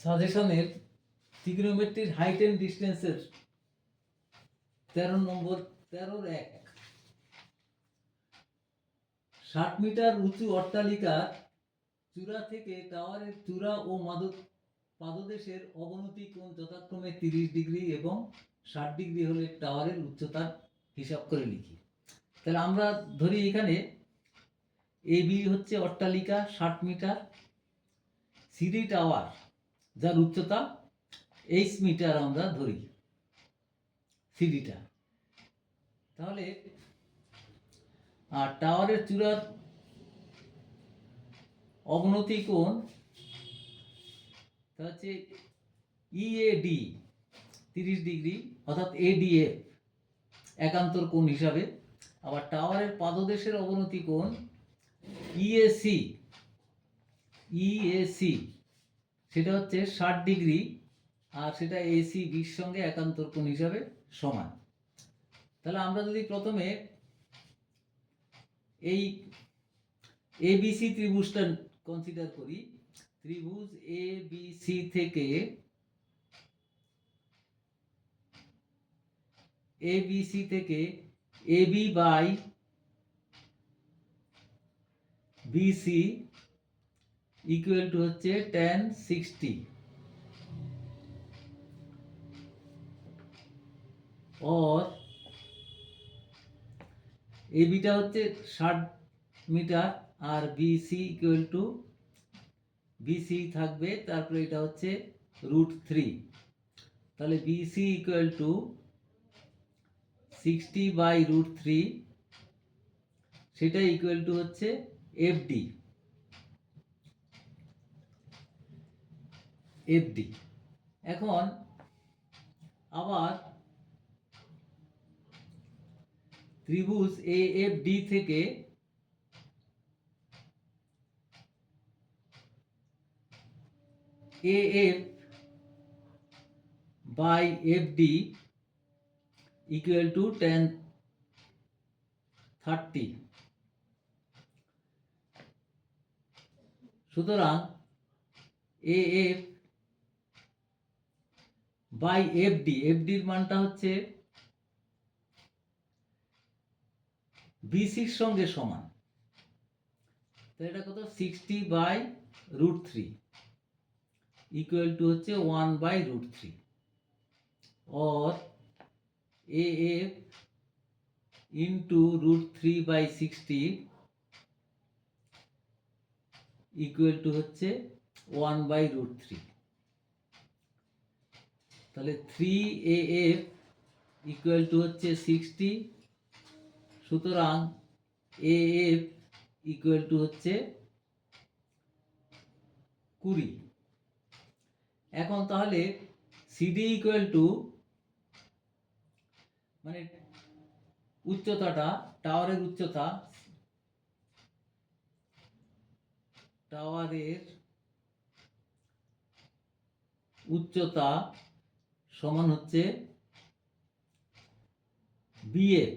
সাজেশনের ত্রিগোনোমেট্রির height and ডিস্টেন্সের তেরো নম্বর, তেরোর এক। ষাট মিটার উঁচু অট্টালিকার চূড়া থেকে টাওয়ারের চূড়া ও মাদক, পাদদেশের অবনতি কোণ যথাক্রমে তিরিশ ডিগ্রি এবং ষাট ডিগ্রি হলে টাওয়ারের উচ্চতার হিসাব করে লিখি। তাহলে আমরা ধরি এখানে এ বি হচ্ছে অট্টালিকা, ষাট মিটার, সিডি টাওয়ার। যার উচ্চতা এইচ মিটার আমরা ধরি, সিডিটা। তাহলে, আর টাওয়ারের চূড়ার অবনতি কোণ তা হচ্ছে ইএডি তিরিশ ডিগ্রি, অর্থাৎ এডিএফ একান্তর কোণ হিসাবে। আবার টাওয়ারের পাদদেশের অবনতি কোণ ইএসি ইএসি সেটা হচ্ছে ষাট ডিগ্রি আর সেটা এসি বির সঙ্গে একান্তর কোণ হিসাবে সমান। তাহলে আমরা যদি প্রথমে এই এবিসি ত্রিভুজটা কনসিডার করি, ত্রিভুজ এ বি সি থেকে এ বি সি থেকে A B by BC equal to হচ্ছে টেন সিক্সটি और এ বিটা হচ্ছে ষাট মিটার আর বিসি ইকুয়াল টু বিসি থাকবে, তারপরে এটা হচ্ছে রুট থ্রি তাহলে BC equal to sixty by root three সেটা ইকুয়াল টু হচ্ছে এফডি এফডি এখন আবার ত্রিভুজ এ এফ ডি থেকে A F by F D equal to ten thirty সুতরাং এ এফ বাই এফডি এফডির মানটা হচ্ছে বিসির সঙ্গে সমান। তো এটা কত? Sixty by root three equal to হচ্ছে one by root three or A F into root three by sixty equal to হচ্ছে ওয়ান বাই রুট থ্রি তাহলে three A F equal to হচ্ছে সিক্সটি সুতরাং এ এফ ইকুয়াল টু হচ্ছে কুড়ি। এখন তাহলে CD equal to মানে উচ্চতাটা, টাওয়ারের উচ্চতা টাওয়ারের উচ্চতা সমান হচ্ছে বিএফ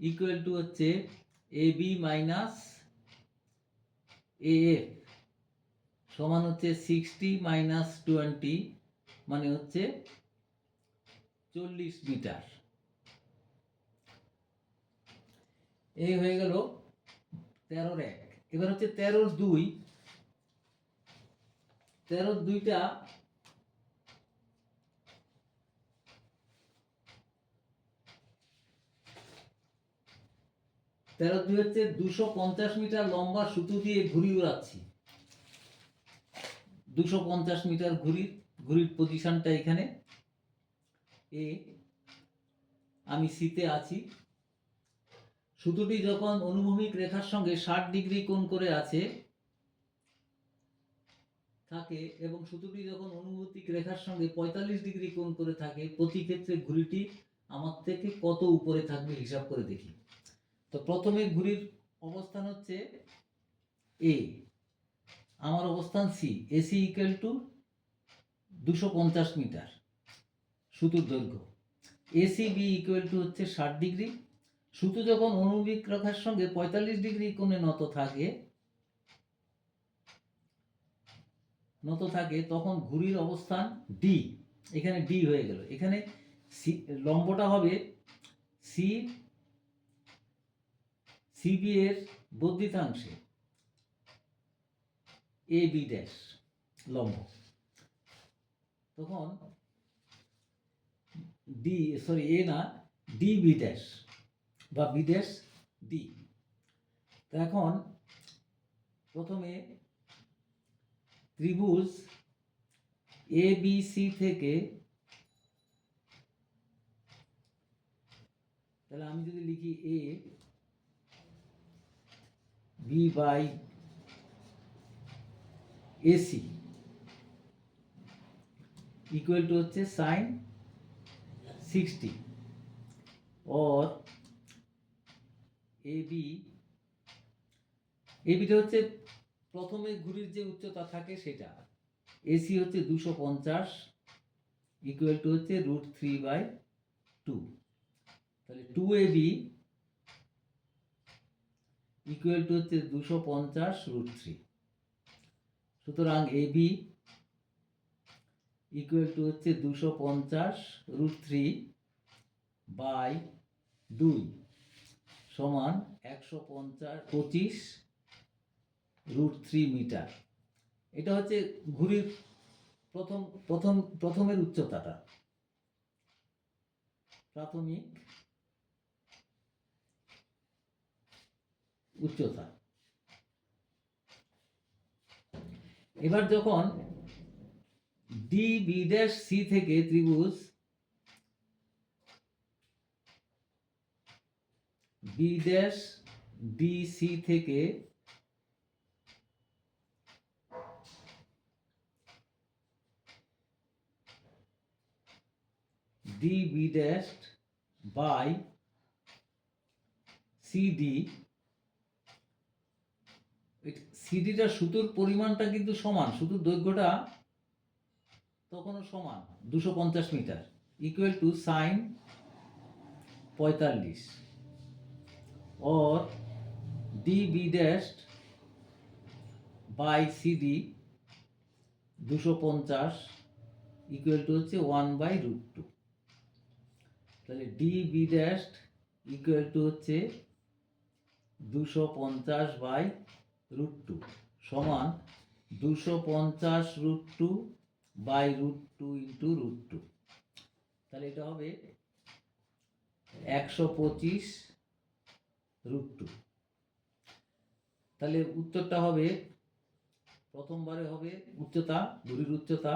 ইকুয়াল টু হচ্ছে এ বি মাইনাস এফ সমান হচ্ছে সিক্সটি মাইনাস টোয়েন্টি মানে হচ্ছে চল্লিশ মিটার। এই হয়ে গেল তেরোর এক। এবার হচ্ছে তেরোর দুই। তেরোর দুইটা তেরো দুই হচ্ছে দুশো পঞ্চাশ মিটার লম্বা সুতো দিয়ে ঘুড়ি উড়াচ্ছি। দুশো পঞ্চাশ মিটার ঘুড়ির ঘুড়ির পজিশনটা এখানে। এ, আমি সিতে আছি। সুতোটি যখন অনুভূমিক রেখার সঙ্গে ষাট ডিগ্রি কোণ করে আছে, থাকে এবং সুতোটি যখন অনুভূতিক রেখার সঙ্গে পঁয়তাল্লিশ ডিগ্রি কোণ করে থাকে, প্রতি ক্ষেত্রে ঘুড়িটি আমার থেকে কত উপরে থাকবে হিসাব করে দেখি। তো প্রথমে ঘুড়ির অবস্থান হচ্ছে এ আমার অবস্থান সি এসি ইকুয়াল টু দুশো পঞ্চাশ মিটার সুতোর দৈর্ঘ্য। এসি বি ইকুয়াল টু হচ্ছে ষাট ডিগ্রি। সুতো যখন অনুভূমিক রেখার সঙ্গে পঁয়তাল্লিশ ডিগ্রি কোণে নত থাকে নত থাকে, তখন ঘুড়ির অবস্থান ডি এখানে ডি হয়ে গেল। এখানে সি লম্বটা হবে সি সিবি এর বর্ধিতাংশে এ বি ড্যাশ লম্ব। তখন ডি সরি এ না ডি বি ড্যাশ বা বি ড্যাশ ডি তো এখন প্রথমে ত্রিভুজ এ বি সি থেকে তাহলে আমি যদি লিখি A B by AC equal to হচ্ছে sine sixty or A B এবিটা হচ্ছে প্রথমে ঘুড়ির যে উচ্চতা থাকে সেটা। এসি হচ্ছে দুশো পঞ্চাশ ইকুয়াল টু হচ্ছে রুট থ্রি বাই টু তাহলে two A B equal to হচ্ছে দুশো পঞ্চাশ রুট থ্রি সুতরাং এ বি ইকুয়াল টু হচ্ছে দুশো পঞ্চাশ রুট থ্রি বাই দুই সমান একশো পঞ্চাশ পঁচিশ রুট থ্রি মিটার এটা হচ্ছে ঘুড়ির প্রথম প্রথম, প্রথমের উচ্চতাটা। প্রাথমিক উচ্চতা। এবার যখন ডি বি ড্যাশ সি থেকে ত্রিভুজ বি ড্যাশ ডি সি থেকে D B dash by CD সিডিটা সুতোর পরিমাণটা কিন্তু সমান সুতোর দৈর্ঘ্যটা তখনও সমান, দুশো পঞ্চাশ মিটার ইকুয়াল টু সাইন পঁয়তাল্লিশ। or db dashed by CD দুশো পঞ্চাশ ইকুয়াল টু হচ্ছে ওয়ান বাই রুট টু তাহলে D B dashed equal to হচ্ছে দুশো পঞ্চাশ বাই রুট টু সমান দুশো পঞ্চাশ root two by root two into root two তাহলে এটা হবে একশো পঁচিশ রুট টু তাহলে উত্তরটা হবে, প্রথমবারে হবে উচ্চতা ঘুড়ির উচ্চতা।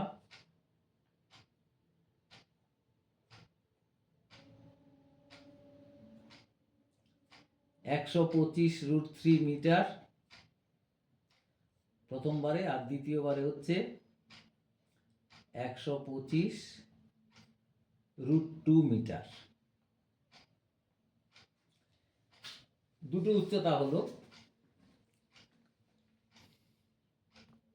একশো পঁচিশ রুট থ্রি মিটার প্রথমবারে আর দ্বিতীয়বারে হচ্ছে একশো পঁচিশ রুট টু মিটার। দুটো উচ্চতা হলো